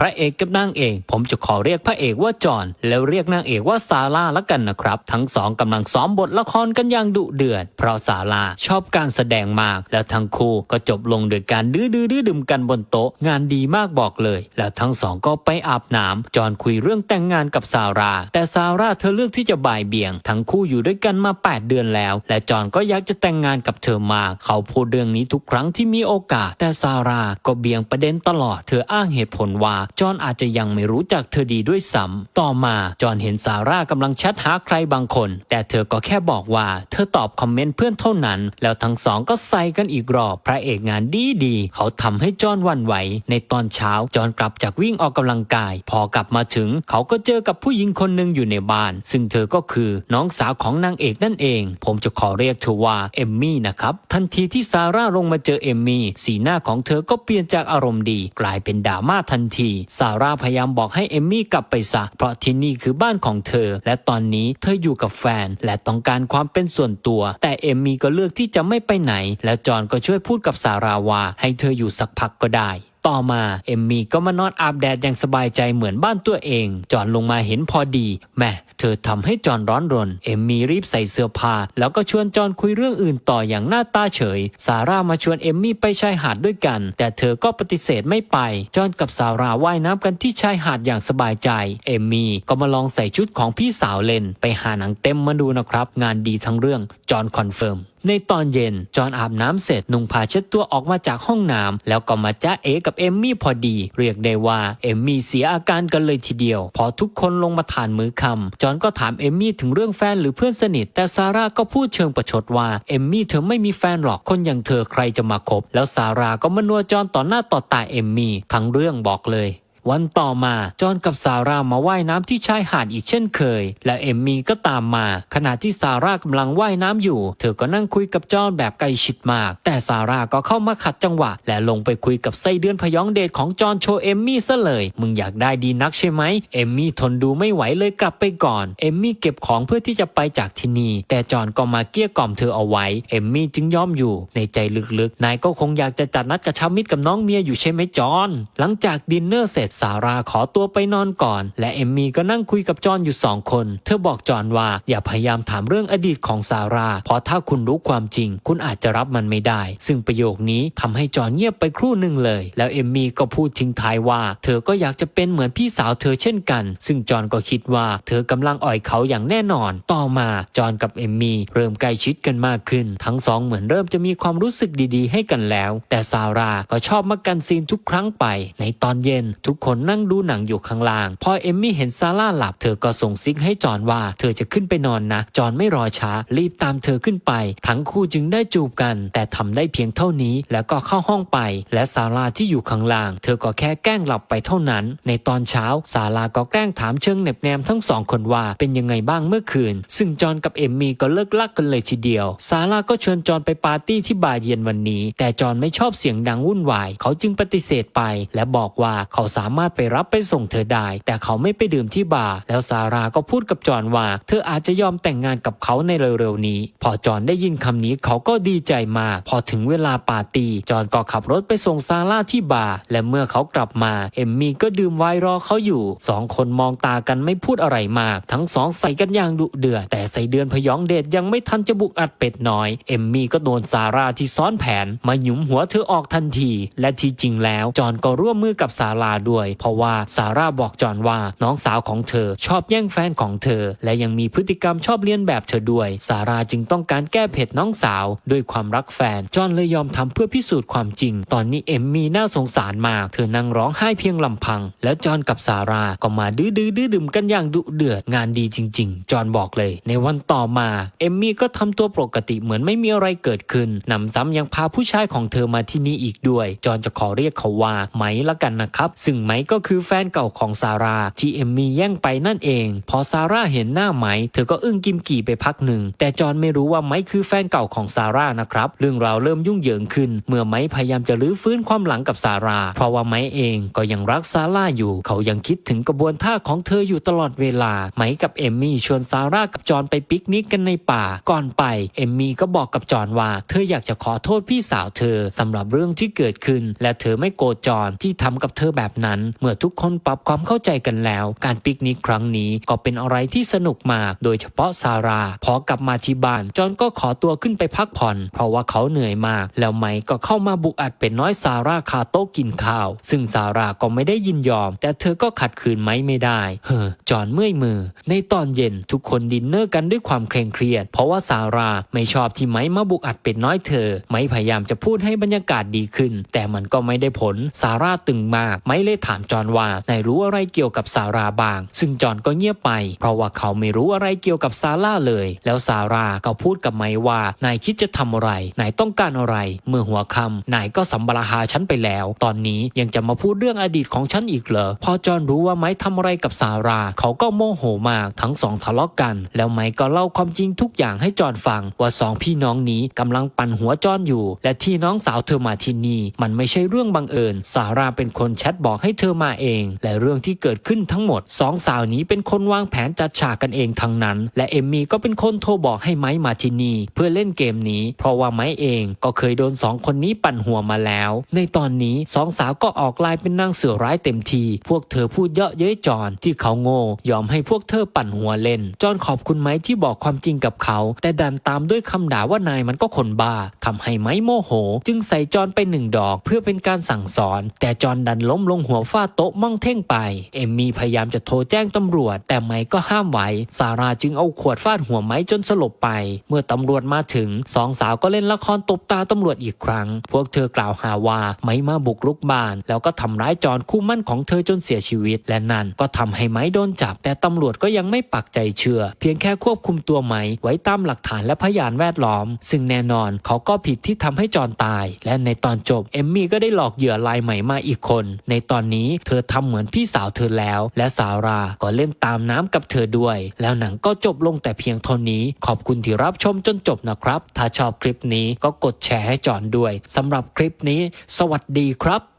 พระเอกกับนางเอก ผมจะขอเรียกพระเอกว่าจอห์นแล้วเรียกนางเอกว่าซาร่าละกันนะครับ ทั้งสองกำลังซ้อมบทละครกันอย่างดุเดือด เพราะซาร่าชอบการแสดงมาก แล้วทั้งคู่ก็จบลงโดยการดื้อดื้อดื้อดื่มกันบนโต๊ะงานดีมากบอกเลย แล้วทั้งสองก็ไปอาบน้ำจอห์นคุยเรื่องแต่งงานกับซาร่าแต่ซาร่าเธอเลือกที่จะบ่ายเบี่ยง ทั้งคู่อยู่ด้วยกันมา 8 เดือนแล้ว และจอห์นก็อยากจะแต่งงานกับเธอมากเขาพูดเรื่องนี้ทุกครั้งที่มีโอกาส แต่ซาร่าก็เบี่ยงประเด็นตลอด เธออ้างเหตุผลว่าจอห์นอาจจะยังไม่รู้จักเธอดีด้วยซ้ำต่อมาจอห์นเห็นซาร่ากำลังแชทหาใครบางคน แต่เธอก็แค่บอกว่าเธอตอบคอมเมนต์เพื่อนเท่านั้น แล้วทั้งสองก็ใส่กันอีกรอบพระเอกงานดีดีเขาทำให้จอห์นวันไหว ในตอนเช้าจอห์นกลับจากวิ่งออกกำลังกาย พอกลับมาถึง เขาก็เจอกับผู้หญิงคนหนึ่งอยู่ในบ้าน ซึ่งเธอก็คือน้องสาวของนางเอกนั่นเอง ผมจะขอเรียกเธอว่าเอมมี่นะครับทันทีที่ซาร่าลงมาเจอเอมมี่สีหน้าของเธอก็เปลี่ยนจากอารมณ์ดี กลายเป็นดราม่าทันทีซาร่าพยายามบอกให้เอมมี่กลับไปซะ เพราะที่นี่คือบ้านของเธอ และตอนนี้เธออยู่กับแฟน และต้องการความเป็นส่วนตัว แต่เอมมี่ก็เลือกที่จะไม่ไปไหน และจอห์นก็ช่วยพูดกับซาร่าว่าให้เธออยู่สักพักก็ได้ ต่อมาเอมมี่ก็มานอนอาบแดดอย่างสบายใจเหมือนบ้านตัวเอง จอนลงมาเห็นพอดีแม่เธอทำให้จอนร้อนรน เอมมี่รีบใส่เสื้อผ้าแล้วก็ชวนจอนคุยเรื่องอื่นต่ออย่างหน้าตาเฉย ซาร่ามาชวนเอมมี่ไปชายหาดด้วยกัน แต่เธอก็ปฏิเสธไม่ไป จอนกับซาร่าว่ายน้ำกันที่ชายหาดอย่างสบายใจ เอมมี่ก็มาลองใส่ชุดของพี่สาวเล่น ไปหาหนังเต็มมาดูนะครับ งานดีทั้งเรื่องจอนคอนเฟิร์มในตอนเย็น จอห์นอาบน้ำเสร็จนุ่งผ้าเช็ดตัวออกมาจากห้องน้ำแล้วก็มาจ้าเอกับเอมมี่พอดี เรียกได้ว่าเอมมี่เสียอาการกันเลยทีเดียว พอทุกคนลงมาทานมื้อค่ำจอห์นก็ถามเอมมี่ถึงเรื่องแฟนหรือเพื่อนสนิท แต่ซาร่าก็พูดเชิงประชดว่าเอมมี่เธอไม่มีแฟนหรอกคนอย่างเธอใครจะมาคบแล้วซาร่าก็มานัวจอห์นต่อหน้าต่อตาเอมมี่ทั้งเรื่องบอกเลย วันต่อมาจอนกับซาร่ามาว่ายน้ำที่ชายหาดอีกเช่นเคย และเอมมี่ก็ตามมา ขณะที่ซาร่ากำลังว่ายน้ำอยู่ เธอก็นั่งคุยกับจอนแบบใกล้ชิดมาก แต่ซาร่าก็เข้ามาขัดจังหวะ และลงไปคุยกับไส้เดือนพยองเดชของจอนโชเอมมี่ซะเลย มึงอยากได้ดีนักใช่ไหมเอมมี่ทนดูไม่ไหวเลยกลับไปก่อน เอมมี่เก็บของเพื่อที่จะไปจากที่นี่ แต่จอนก็มาเกลี้ยกล่อมเธอเอาไว้ เอมมี่จึงยอมอยู่ ในใจลึกๆ นายก็คงอยากจะจัดนัดกระชับมิตรกับน้องเมียอยู่ใช่ไหมจอน หลังจากดินเนอร์เสร็จซาร่าขอตัวไปนอนก่อน และเอมมี่ก็นั่งคุยกับจอห์นอยู่สองคน เธอบอกจอห์นว่าอย่าพยายามถามเรื่องอดีตของซาร่าเพราะถ้าคุณรู้ความจริง คุณอาจจะรับมันไม่ได้ ซึ่งประโยคนี้ทำให้จอห์นเงียบไปครู่หนึ่งเลย แล้วเอมมี่ก็พูดทิ้งท้ายว่า เธอก็อยากจะเป็นเหมือนพี่สาวเธอเช่นกัน ซึ่งจอห์นก็คิดว่า เธอกำลังอ่อยเขาอย่างแน่นอน ต่อมาจอห์นกับเอมมี่เริ่มใกล้ชิดกันมากขึ้น ทั้งสองเหมือนเริ่มจะมีความรู้สึกดีๆ ให้กันแล้ว แต่ซาร่าก็ชอบมากันซีนทุกครั้งไป ในตอนเย็นทุกคนนั่งดูหนังอยู่ข้างล่าง พอเอมมี่เห็นซาร่าหลับเธอก็ส่งซิกให้จอนว่า เธอจะขึ้นไปนอนนะ จอนไม่รอช้า รีบตามเธอขึ้นไป ทั้งคู่จึงได้จูบกัน แต่ทำได้เพียงเท่านี้ แล้วก็เข้าห้องไป และซาร่าที่อยู่ข้างล่าง เธอก็แค่แกล้งหลับไปเท่านั้น ในตอนเช้าซาร่าก็แกล้งถามเชิงเน็บแนมทั้งสองคนว่าเป็นยังไงบ้างเมื่อคืน ซึ่งจอนกับเอมมี่ก็เลิกลักกันเลยทีเดียว ซาร่าก็ชวนจอนไปปาร์ตี้ที่บาร์เย็นวันนี้ แต่จอนไม่ชอบเสียงดังวุ่นวาย เขาจึงปฏิเสธไป และบอกว่าเขาสาามารถไปรับไปส่งเธอได้ แต่เขาไม่ไปดื่มที่บาร์แล้วซาร่าก็พูดกับจอนว่า เธออาจจะยอมแต่งงานกับเขาในเร็วๆนี้ พอจอนได้ยินคำนี้เขาก็ดีใจมาก พอถึงเวลาปาร์ตี้จอนก็ขับรถไปส่งซาร่าที่บาร์และเมื่อเขากลับมาเอมมี่ก็ดื่มไวน์รอเขาอยู่สองคนมองตากันไม่พูดอะไรมาก ทั้งสองใส่กันอย่างดุเดือดแต่ใส่เดือนพยองเดชยังไม่ทันจะบุกอัดเป็ดน้อยเอมมี่ก็โดนซาร่าที่ซ้อนแผน มาหยุมหัวเธอออกทันที และที่จริงแล้วจอนก็ร่วมมือกับซาร่าด้วยเพราะว่าซาร่าบอกจอห์นว่าน้องสาวของเธอชอบแย่งแฟนของเธอ และยังมีพฤติกรรมชอบเลียนแบบเธอด้วย ซาร่าจึงต้องการแก้เผ็ดน้องสาว ด้วยความรักแฟน จอห์นเลยยอมทำเพื่อพิสูจน์ความจริง ตอนนี้เอมมี่น่าสงสารมาก เธอนั่งร้องไห้เพียงลำพัง แล้วจอห์นกับซาร่าก็มาดื้อดื้อดื้อดื่มกันอย่างดุเดือดงานดีจริง ๆ จอห์นบอกเลย ในวันต่อมาเอมมี่ก็ทำตัวปกติเหมือนไม่มีอะไรเกิดขึ้นนำซ้ำยังพาผู้ชายของเธอมาที่นี่อีกด้วย จอห์นจะขอเรียกเขาว่าไหมละกันนะครับ ซึ่งไหมก็คือแฟนเก่าของซาร่าที่เอมมี่แย่งไปนั่นเอง พอซาร่าเห็นหน้าไหม เธอก็อึ้งกิมกี่ไปพักหนึ่ง แต่จอนไม่รู้ว่าไหมคือแฟนเก่าของซาร่านะครับ เรื่องราวเริ่มยุ่งเหยิงขึ้น เมื่อไหมพยายามจะรื้อฟื้นความหลังกับซาร่าเพราะว่าไหมเองก็ยังรักซาร่าอยู่ เขายังคิดถึงกระบวนท่าของเธออยู่ตลอดเวลาไหมกับเอมมี่ชวนซาร่ากับจอนไปปิกนิกกันในป่า ก่อนไปเอมมี่ก็บอกกับจอนว่า เธออยากจะขอโทษพี่สาวเธอสำหรับเรื่องที่เกิดขึ้น และเธอไม่โกรธจอนที่ทำกับเธอแบบนั้นนั้น เมื่อทุกคนปรับความเข้าใจกันแล้ว การปิกนิกครั้งนี้ก็เป็นอะไรที่สนุกมาก โดยเฉพาะซาร่าพอกลับมาที่บ้านจอนก็ขอตัวขึ้นไปพักผ่อน เพราะว่าเขาเหนื่อยมาก แล้วไมค์ก็เข้ามาบุกอัดเป็นน้อยซาร่าคาโต๊ะกินข้าว ซึ่งซาร่าก็ไม่ได้ยินยอม แต่เธอก็ขัดขืนไมค์ไม่ได้ เฮ้อจอนเมื่อยมือ ในตอนเย็นทุกคนดินเนอร์กันด้วยความเคร่งเครียด เพราะว่าซาร่าไม่ชอบที่ไมค์มาบุกอัดเป็นน้อยเธอ ไมค์พยายามจะพูดให้บรรยากาศดีขึ้น แต่มันก็ไม่ได้ผลซาร่าตึงมากไมค์เลยถามจอนว่านายรู้อะไรเกี่ยวกับซาร่าบ้าง ซึ่งจอนก็เงียบไป เพราะว่าเขาไม่รู้อะไรเกี่ยวกับซาร่าเลย แล้วซาร่าก็พูดกับไมว่านายคิดจะทำอะไร นายต้องการอะไร เมื่อหัวคำนายก็สัมบราหาฉันไปแล้ว ตอนนี้ยังจะมาพูดเรื่องอดีตของฉันอีกเหรอ พอจอนรู้ว่าไมค์ทำอะไรกับซาร่าเขาก็โมโหมาก ทั้งสองทะเลาะกัน แล้วไมก็เล่าความจริงทุกอย่างให้จอนฟัง ว่าสองพี่น้องนี้กำลังปั่นหัวจอนอยู่ และที่น้องสาวเธอมาที่นี่มันไม่ใช่เรื่องบังเอิญ ซาร่าเป็นคนแชทบอกให้เธอมาเอง และเรื่องที่เกิดขึ้นทั้งหมดสองสาวนี้เป็นคนวางแผนจัดฉากกันเองทั้งนั้น และเอมมี่ก็เป็นคนโทรบอกให้ไม้มาที่นี่เพื่อเล่นเกมนี้ เพราะว่าไม้เองก็เคยโดนสองคนนี้ปั่นหัวมาแล้ว ในตอนนี้สองสาวก็ออกลายเป็นนางเสือร้ายเต็มที พวกเธอพูดเยอะเย้ยจอนที่เขาโง่ยอมให้พวกเธอปั่นหัวเล่น จอนขอบคุณไม้ที่บอกความจริงกับเขา แต่ดันตามด้วยคำด่าว่านายมันก็คนบ้าทำให้ไม้โมโห จึงใส่จอนไปหนึ่งดอกเพื่อเป็นการสั่งสอน แต่จอนดันล้มลงหัวฟาโต๊ะม่องเท่งไป เอมมี่พยายามจะโทรแจ้งตำรวจ แต่ไม้ก็ห้ามไว้ ซาร่าจึงเอาขวดฟาดหัวไม้จนสลบไป เมื่อตำรวจมาถึงสองสาวก็เล่นละครตบตาตำรวจอีกครั้ง พวกเธอกล่าวหาว่าไม้มาบุกรุกบ้าน แล้วก็ทำร้ายจอนคู่มั่นของเธอจนเสียชีวิต และนั่นก็ทำให้ไม้โดนจับ แต่ตำรวจก็ยังไม่ปักใจเชื่อ เพียงแค่ควบคุมตัวไม้ไว้ตามหลักฐานและพยานแวดล้อม ซึ่งแน่นอนเขาก็ผิดที่ทำให้จอนตาย และในตอนจบเอมมี่ก็ได้หลอกเหยื่อรายใหม่มาอีกคน ในตอนนี้เธอทำเหมือนพี่สาวเธอแล้ว และสาราก็เล่นตามน้ำกับเธอด้วย แล้วหนังก็จบลงแต่เพียงเท่านี้ ขอบคุณที่รับชมจนจบนะครับ ถ้าชอบคลิปนี้ก็กดแชร์ให้จอนด้วยสำหรับคลิปนี้ สวัสดีครับ